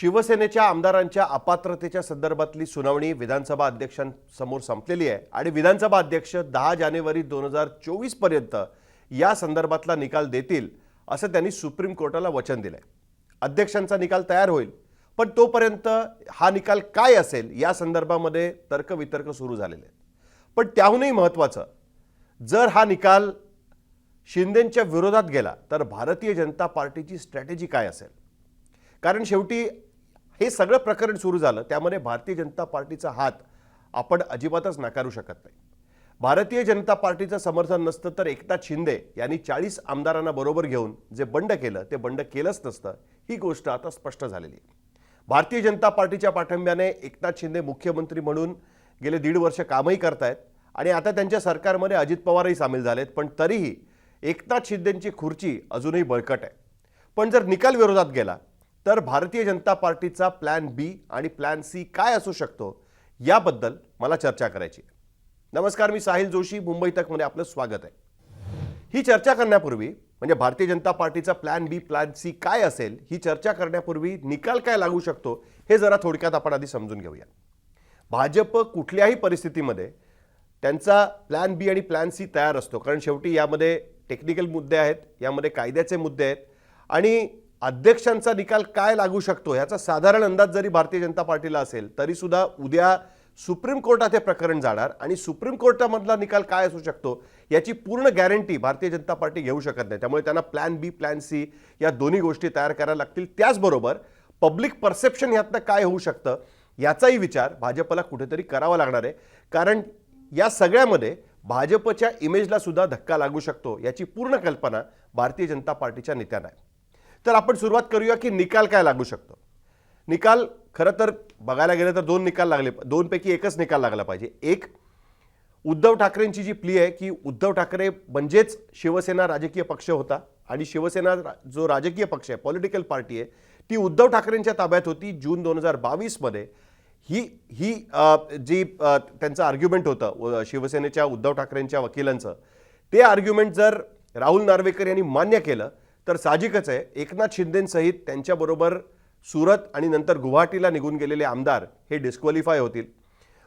शिवसेनेच्या आमदारांच्या अपात्रतेच्या संदर्भातली सुनावणी विधानसभा अध्यक्षांसमोर संपलेली आहे. आणि विधानसभा अध्यक्ष दहा जानेवारी दोन हजार चोवीसपर्यंत या संदर्भातला निकाल देतील असं त्यांनी सुप्रीम कोर्टाला वचन दिलं आहे अध्यक्षांचा निकाल तयार होईल पण तोपर्यंत हा निकाल काय असेल या संदर्भामध्ये तर्कवितर्क सुरू झालेले आहेत. पण त्याहूनही महत्त्वाचं जर हा निकाल शिंदेंच्या विरोधात गेला तर भारतीय जनता पार्टीची स्ट्रॅटेजी काय असेल? कारण शेवटी हे सगळं प्रकरण सुरू झालं त्यामध्ये भारतीय जनता पार्टीचा हात आपण अजिबातच नाकारू शकत नाही. भारतीय जनता पार्टीचं समर्थन नसतं तर एकनाथ शिंदे यांनी चाळीस आमदारांना बरोबर घेऊन जे बंड केलं ते बंड केलंच नसतं ही गोष्ट आता स्पष्ट झालेली आहे. भारतीय जनता पार्टीच्या पाठिंब्याने एकनाथ शिंदे मुख्यमंत्री म्हणून गेले दीड वर्ष कामही करतायत आणि आता त्यांच्या सरकारमध्ये अजित पवारही सामील झालेत पण तरीही एकनाथ शिंदेंची खुर्ची अजूनही बळकट आहे. पण जर निकाल विरोधात गेला तर भारतीय जनता पार्टीचा प्लॅन बी आणि प्लॅन सी काय असू शकतो याबद्दल मला चर्चा करायची नमस्कार मी साहिल जोशी मुंबई तकमध्ये आपलं स्वागत आहे. ही चर्चा करण्यापूर्वी म्हणजे भारतीय जनता पार्टीचा प्लॅन बी प्लॅन सी काय असेल ही चर्चा करण्यापूर्वी निकाल काय लागू शकतो हे जरा थोडक्यात आपण आधी समजून घेऊया भाजप कुठल्याही परिस्थितीमध्ये त्यांचा प्लॅन बी आणि प्लॅन सी तयार असतो कारण शेवटी यामध्ये टेक्निकल मुद्दे आहेत यामध्ये कायद्याचे मुद्दे आहेत आणि अध्यक्षांचा निकाल काय लागू शकतो याचा साधारण अंदाज जरी भारतीय जनता पार्टीला असेल तरी सुद्धा उद्या सुप्रीम कोर्टात हे प्रकरण जाणार आणि सुप्रीम कोर्टामधला निकाल काय असू शकतो याची पूर्ण गॅरंटी भारतीय जनता पार्टी घेऊ शकत नाही. त्यामुळे त्यांना प्लॅन बी प्लॅन सी या दोन्ही गोष्टी तयार करायला लागतील. त्याचबरोबर पब्लिक परसेप्शन ह्यातनं काय होऊ शकतं याचाही विचार भाजपला कुठेतरी करावा लागणार आहे. कारण या सगळ्यामध्ये भाजपच्या इमेजला सुद्धा धक्का लागू शकतो याची पूर्ण कल्पना भारतीय जनता पार्टीच्या नेत्यांना आहे. तर आपण सुरुवात करूया की निकाल काय लागू शकतो. निकाल खरं तर बघायला गेलं तर दोन निकाल लागले दोनपैकी एकच निकाल लागला पाहिजे. एक उद्धव ठाकरेंची जी प्ली आहे की उद्धव ठाकरे म्हणजेच शिवसेना राजकीय पक्ष होता आणि शिवसेना जो राजकीय पक्ष आहे पॉलिटिकल पार्टी आहे ती उद्धव ठाकरेंच्या ताब्यात होती जून दोन हजार बावीसमध्ये. ही ही जी त्यांचं आर्ग्युमेंट होतं शिवसेनेच्या उद्धव ठाकरेंच्या वकिलांचं ते आर्ग्युमेंट जर राहुल नार्वेकर यांनी मान्य केलं तर साहजिकच आहे. एकनाथ शिंदेंसहित त्यांच्याबरोबर सुरत आणि नंतर गुवाहाटीला निघून गेलेले आमदार हे डिस्क्वालिफाय होतील.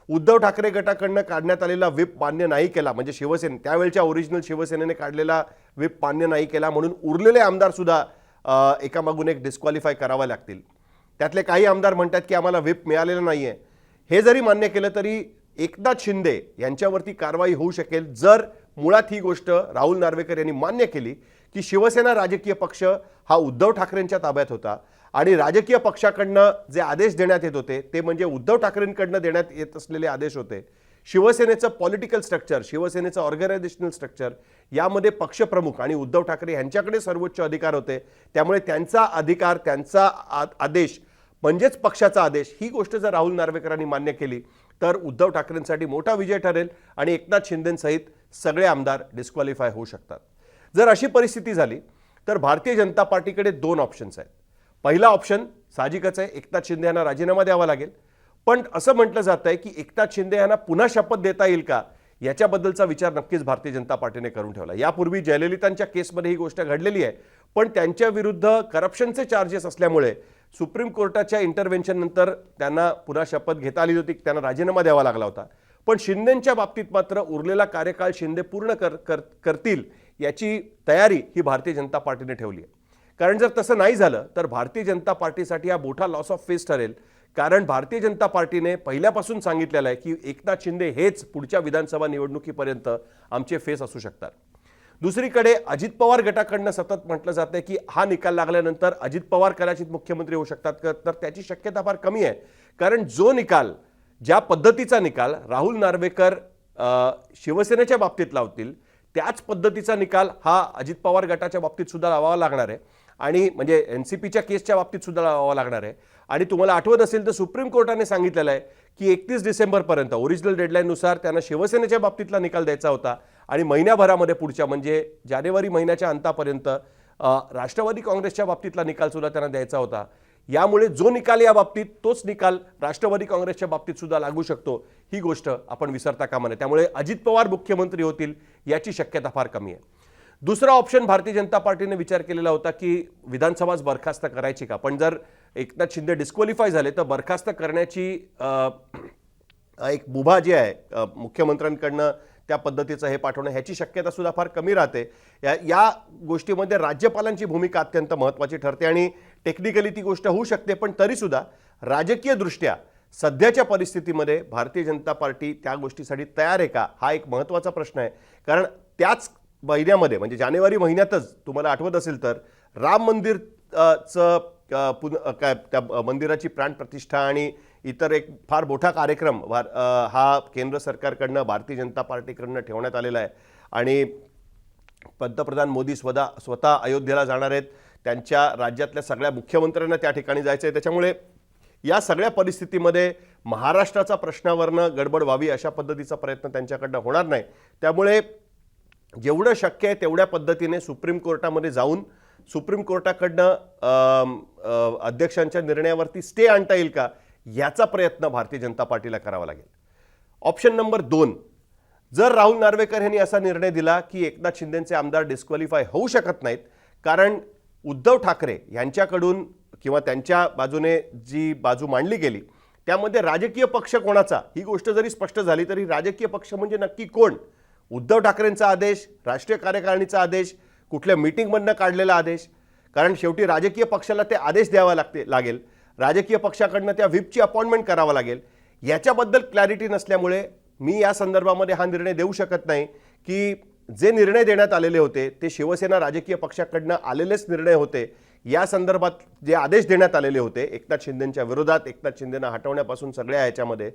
उद्धव ठाकरे गटाकडनं काढण्यात आलेला व्हिप मान्य नाही केला म्हणजे शिवसेने त्यावेळच्या ओरिजिनल शिवसेनेने काढलेला व्हिप मान्य नाही केला म्हणून उरलेले आमदारसुद्धा एकामागून एक डिस्क्वालिफाय करावे लागतील. त्यातले काही आमदार म्हणतात की आम्हाला व्हिप मिळालेलं नाही आहे हे जरी मान्य केलं तरी एकनाथ शिंदे यांच्यावरती कारवाई होऊ शकेल जर मुळात ही गोष्ट राहुल नार्वेकर यांनी मान्य केली की शिवसेना राजकीय पक्ष हा उद्धव ठाकरेंच्या ताब्यात होता आणि राजकीय पक्षाकडनं जे आदेश देण्यात येत होते ते म्हणजे उद्धव ठाकरेंकडनं देण्यात येत असलेले आदेश होते. शिवसेनेचं पॉलिटिकल स्ट्रक्चर शिवसेनेचं ऑर्गनायझेशनल स्ट्रक्चर यामध्ये पक्षप्रमुख आणि उद्धव ठाकरे यांच्याकडे सर्वोच्च अधिकार होते. त्यामुळे त्यांचा अधिकार त्यांचा आदेश म्हणजेच पक्षाचा आदेश ही गोष्ट जर राहुल नार्वेकरांनी मान्य केली तर उद्धव ठाकरेंसाठी मोठा विजय ठरेल आणि एकनाथ शिंदेसहित सगळे आमदार डिस्क्वालिफाय होऊ शकतात. जर अशी परिस्थिती झाली तर भारतीय जनता पार्टीकडे दोन ऑप्शन्स आहेत. पहिला ऑप्शन साहजिकच आहे एकनाथ शिंदे यांना राजीनामा द्यावा लागेल. पण असं म्हटलं जात आहे की एकनाथ शिंदे यांना पुन्हा शपथ देता येईल का याच्याबद्दलचा विचार नक्कीच भारतीय जनता पार्टीने करून ठेवला. यापूर्वी जयललितांच्या केसमध्ये ही गोष्ट घडलेली आहे. पण त्यांच्या विरुद्ध करप्शनचे चार्जेस असल्यामुळे सुप्रीम कोर्टाच्या इंटरव्हेन्शन नंतर त्यांना पुन्हा शपथ घेता आली होती त्यांना राजीनामा द्यावा लागला होता. पण शिंदेच्या बाबतीत मात्र उरलेला कार्यकाळ शिंदे पूर्ण कर कर- करतील याची तयारी ही भारतीय जनता पार्टीने ठेवली आहे. कारण जर तसं नाही झालं तर भारतीय जनता पार्टीसाठी हा मोठा लॉस ऑफ फेस ठरेल. कारण भारतीय जनता पार्टीने पहिल्यापासून सांगितलेलं आहे की एकनाथ शिंदे हेच पुढच्या विधानसभा निवडणुकीपर्यंत आमचे फेस असू शकतात. दुसरीकडे अजित पवार गटाकडनं सतत म्हटलं जातं की हा निकाल लागल्यानंतर अजित पवार कदाचित मुख्यमंत्री होऊ शकतात तर त्याची शक्यता फार कमी आहे. कारण जो निकाल ज्या पद्धतीचा निकाल राहुल नार्वेकर शिवसेनेच्या बाबतीत लावतील त्याच पद्धतीचा निकाल हा अजित पवार गटाच्या बाबतीत सुद्धा लावावा लागणार आहे. आणि म्हणजे एन सी पीच्या केसच्या बाबतीत सुद्धा लावावा लागणार आहे. आणि तुम्हाला आठवत असेल तर सुप्रीम कोर्टाने सांगितलेलं आहे की एकतीस डिसेंबरपर्यंत ओरिजिनल डेडलाईननुसार त्यांना शिवसेनेच्या बाबतीतला निकाल द्यायचा होता. आणि महिन्याभरामध्ये पुढच्या म्हणजे जानेवारी महिन्याच्या अंतापर्यंत राष्ट्रवादी काँग्रेसच्या बाबतीतला निकाल सुद्धा त्यांना द्यायचा होता. यामुळे जो निकाल या बाबतीत तोच निकाल राष्ट्रवादी काँग्रेसच्या बाबतीत सुद्धा लागू शकतो ही गोष्ट आपण विसरता कामा नये. त्यामुळे अजित पवार मुख्यमंत्री होतील याची शक्यता फार कमी आहे. दुसरा ऑप्शन भारतीय जनता पार्टीने विचार केलेला होता की विधानसभाच बरखास्त करायची का? पण जर एकनाथ शिंदे डिस्क्वालिफाय झाले तर बरखास्त करण्याची एक मुभा जी आहे मुख्यमंत्र्यांकडनं त्या पद्धतीचं हे पाठवणं ह्याची शक्यता सुद्धा फार कमी राहते. या या गोष्टीमध्ये राज्यपालांची भूमिका अत्यंत महत्त्वाची ठरते आणि टेक्निकली ती गोष्ट होऊ शकते पण तरीसुद्धा राजकीयदृष्ट्या सध्याच्या परिस्थितीमध्ये भारतीय जनता पार्टी त्या गोष्टीसाठी तयार आहे का हा एक महत्त्वाचा प्रश्न आहे. कारण त्याच महिन्यामध्ये म्हणजे जानेवारी महिन्यातच तुम्हाला आठवत असेल तर राम मंदिर चं पुन काय त्या मंदिराची मंदिराची प्राणप्रतिष्ठा आणि इतर एक फार मोठा कार्यक्रम भार हा केंद्र सरकारकडनं भारतीय जनता पार्टीकडनं ठेवण्यात आलेला आहे. आणि पंतप्रधान मोदी स्वतः स्वतः अयोध्येला जाणार आहेत. त्यांच्या राज्यातल्या सगळ्या मुख्यमंत्र्यांना त्या ठिकाणी जायचं आहे त्याच्यामुळे या सगळ्या परिस्थितीमध्ये महाराष्ट्राचा प्रश्नावरनं गडबड व्हावी अशा पद्धतीचा प्रयत्न त्यांच्याकडनं होणार नाही. त्यामुळे जेवढं शक्य आहे तेवढ्या पद्धतीने सुप्रीम कोर्टामध्ये जाऊन सुप्रीम कोर्टाकडनं अध्यक्षांच्या निर्णयावरती स्टे आणता येईल का याचा प्रयत्न भारतीय जनता पार्टीला करावा लागेल. ऑप्शन नंबर दोन जर राहुल नार्वेकर यांनी असा निर्णय दिला की एकनाथ शिंदेचे आमदार डिस्क्वालिफाय होऊ शकत नाहीत कारण उद्धव ठाकरे यांच्याकडून किंवा त्यांच्या बाजूने जी बाजू मांडली गेली त्यामध्ये राजकीय पक्ष कोणाचा? ही गोष्ट जरी स्पष्ट झाली तरी राजकीय पक्ष म्हणजे नक्की कोण? उद्धव ठाकरेंचा आदेश राष्ट्रीय कार्यकारिणीचा आदेश कुठल्या मीटिंगमधनं काढलेला आदेश? कारण शेवटी राजकीय पक्षाला ते आदेश द्यावा लागते लागेल. राजकीय पक्षाकडनं त्या व्हीपची अपॉइंटमेंट करावं लागेल. याच्याबद्दल क्लॅरिटी नसल्यामुळे मी या संदर्भामध्ये हा निर्णय देऊ शकत नाही की जे निर्णय देण्यात आलेले होते ते शिवसेना राजकीय पक्षाकडनं आलेलेच निर्णय होते. या संदर्भात जे आदेश देण्यात आलेले होते एकनाथ शिंदेच्या विरोधात एकनाथ शिंदेना हटवण्यापासून सगळ्या ह्याच्यामध्ये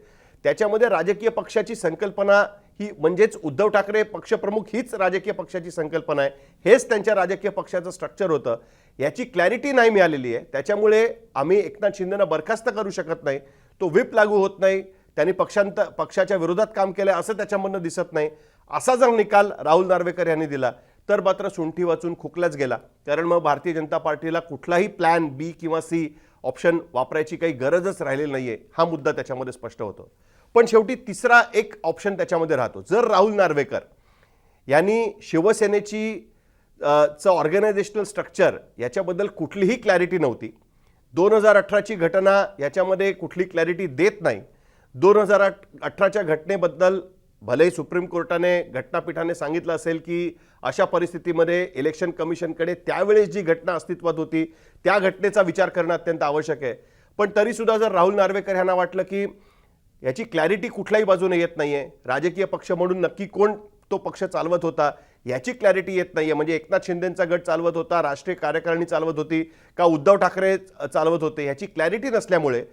त्याच्यामध्ये राजकीय पक्षाची संकल्पना ही म्हणजेच उद्धव ठाकरे पक्षप्रमुख हीच राजकीय पक्षाची संकल्पना आहे. हेच त्यांच्या राजकीय पक्षाचं स्ट्रक्चर होतं. याची क्लॅरिटी नाही मिळालेली आहे. त्याच्यामुळे आम्ही एकनाथ शिंदेना बरखास्त करू शकत नाही. तो व्हीप लागू होत नाही. त्यांनी पक्षांत पक्षाच्या विरोधात काम केलं असं त्याच्यामधनं दिसत नाही. असा जर निकाल राहुल नार्वेकर यांनी दिला तर मात्र सुंठी वाचून खोकलाच गेला. कारण मग भारतीय जनता पार्टीला कुठलाही प्लॅन बी किंवा सी ऑप्शन वापरायची काही गरजच राहिलेली नाही आहे हा मुद्दा त्याच्यामध्ये स्पष्ट होतो. पण शेवटी तिसरा एक ऑप्शन त्याच्यामध्ये राहतो. जर राहुल नार्वेकर यांनी शिवसेनेची चं ऑर्गनायझेशनल स्ट्रक्चर याच्याबद्दल कुठलीही क्लॅरिटी नव्हती दोन हजार अठराची घटना याच्यामध्ये कुठली क्लॅरिटी देत नाही दोन हजार आठ अठराच्या घटनेबद्दल भलेही सुप्रीम कोर्टाने घटनापीठाने सांगितलं असेल की अशा परिस्थितीमध्ये इलेक्शन कमिशनकडे त्यावेळेस जी घटना अस्तित्वात होती त्या घटनेचा विचार करणं अत्यंत आवश्यक आहे. पण तरीसुद्धा जर राहुल नार्वेकर यांना वाटलं की याची क्लॅरिटी कुठल्याही बाजूने येत नाही आहे राजकीय पक्ष म्हणून नक्की कोण तो पक्ष चालवत होता याची क्लॅरिटी येत नाही आहे म्हणजे एकनाथ शिंदेंचा गट चालवत होता राष्ट्रीय कार्यकारिणी चालवत होती का उद्धव ठाकरे चालवत होते याची क्लॅरिटी नसल्यामुळे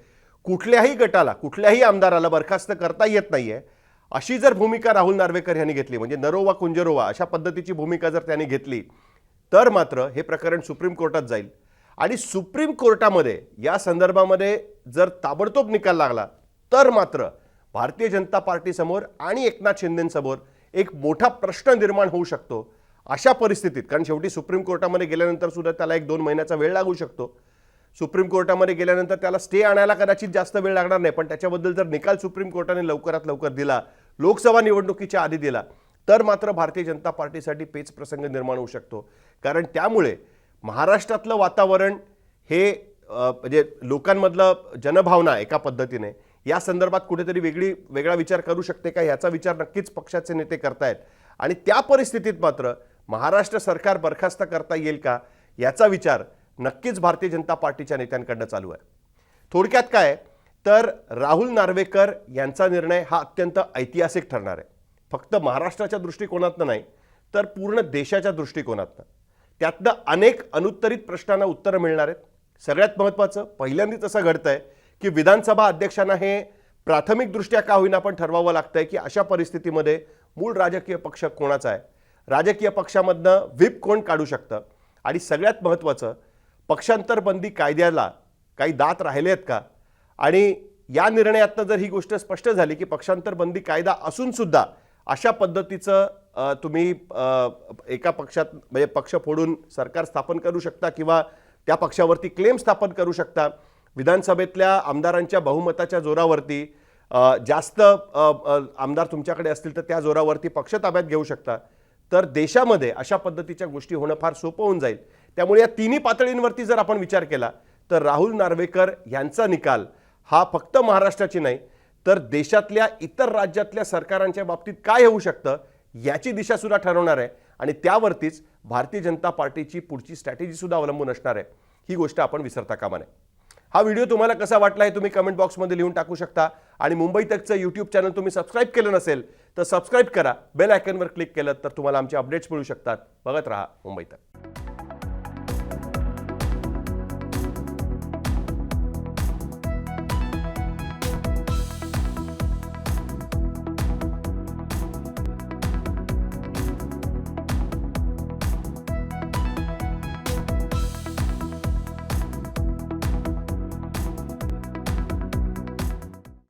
कुठल्याही गटाला कुठल्याही आमदाराला बरखास्त करता येत नाहीये. अशी जर भूमिका राहुल नार्वेकर यांनी घेतली म्हणजे नरोवा कुंजरोवा अशा पद्धतीची भूमिका जर त्यांनी घेतली तर मात्र हे प्रकरण सुप्रीम कोर्टात जाईल. आणि सुप्रीम कोर्टामध्ये या संदर्भामध्ये जर ताबडतोब निकाल लागला तर मात्र भारतीय जनता पार्टीसमोर आणि एकनाथ शिंदेंसमोर एक मोठा प्रश्न निर्माण होऊ शकतो अशा परिस्थितीत. कारण शेवटी सुप्रीम कोर्टामध्ये गेल्यानंतर सुद्धा त्याला एक दोन महिन्याचा वेळ लागू शकतो. सुप्रीम कोर्टामध्ये गेल्यानंतर त्याला स्टे आणायला कदाचित जास्त वेळ लागणार नाही पण त्याच्याबद्दल जर निकाल सुप्रीम कोर्टाने लवकरात लवकर दिला लोकसभा निवडणुकीच्या आधी दिला तर मात्र भारतीय जनता पार्टीसाठी पेच प्रसंग निर्माण होऊ शकतो. कारण त्यामुळे महाराष्ट्रातलं वातावरण हे म्हणजे लोकांमधलं जनभावना एका पद्धतीने या संदर्भात कुठेतरी वेगळी वेगळा विचार करू शकते का याचा विचार नक्कीच पक्षाचे नेते करतायत. आणि त्या परिस्थितीत मात्र महाराष्ट्र सरकार बरखास्त करता येईल का याचा विचार नक्कीच भारतीय जनता पार्टीच्या नेत्यांकडनं चालू आहे. थोडक्यात काय तर राहुल नार्वेकर यांचा निर्णय हा अत्यंत ऐतिहासिक ठरणार आहे. फक्त महाराष्ट्राच्या दृष्टिकोनातनं नाही तर पूर्ण देशाच्या दृष्टिकोनातनं. त्यातनं अनेक अनुत्तरित प्रश्नांना उत्तरं मिळणार आहेत. सगळ्यात महत्त्वाचं पहिल्यांदाच असं घडतं आहे की विधानसभा अध्यक्षांना हे प्राथमिकदृष्ट्या का होईना पण ठरवावं लागतंय की अशा परिस्थितीमध्ये मूळ राजकीय पक्ष कोणाचा आहे? राजकीय पक्षामधनं व्हिप कोण काढू शकतं? आणि सगळ्यात महत्त्वाचं पक्षांतर बंदी कायद्याला काही दात राहिले आहेत का? आणि या निर्णयातनं जर ही गोष्ट स्पष्ट झाली की पक्षांतर बंदी कायदा असूनसुद्धा अशा पद्धतीचं तुम्ही एका पक्षात म्हणजे पक्ष फोडून सरकार स्थापन करू शकता किंवा त्या पक्षावरती क्लेम स्थापन करू शकता. विधानसभेतल्या आमदारांच्या बहुमताच्या जोरावरती जास्त आमदार तुमच्याकडे असतील तर त्या जोरावरती पक्ष ताब्यात घेऊ शकता. तर देशामध्ये अशा पद्धतीच्या गोष्टी होणं फार सोपं होऊन जाईल. त्यामुळे या तिन्ही पातळींवरती जर आपण विचार केला तर राहुल नार्वेकर यांचा निकाल हा फक्त महाराष्ट्राची नाही तर देशातल्या इतर राज्यातल्या सरकारांच्या बाबतीत काय होऊ शकतं याची दिशा सुद्धा ठरवणार आहे. आणि त्यावरतीच भारतीय जनता पार्टीची पुढची स्ट्रॅटेजी सुद्धा अवलंबून असणार आहे. ही गोष्ट आपण विसरता कामा नये. हा व्हिडिओ तुम्हाला कसा वाटला हे तुम्ही कमेंट बॉक्समध्ये लिहून टाकू शकता. आणि मुंबई तकचं यूट्यूब चॅनल तुम्ही सबस्क्राईब केलं नसेल तर सबस्क्राईब करा. बेल आयकनवर क्लिक केलं तर तुम्हाला आमचे अपडेट्स मिळू शकतात. बघत राहा मुंबई तक.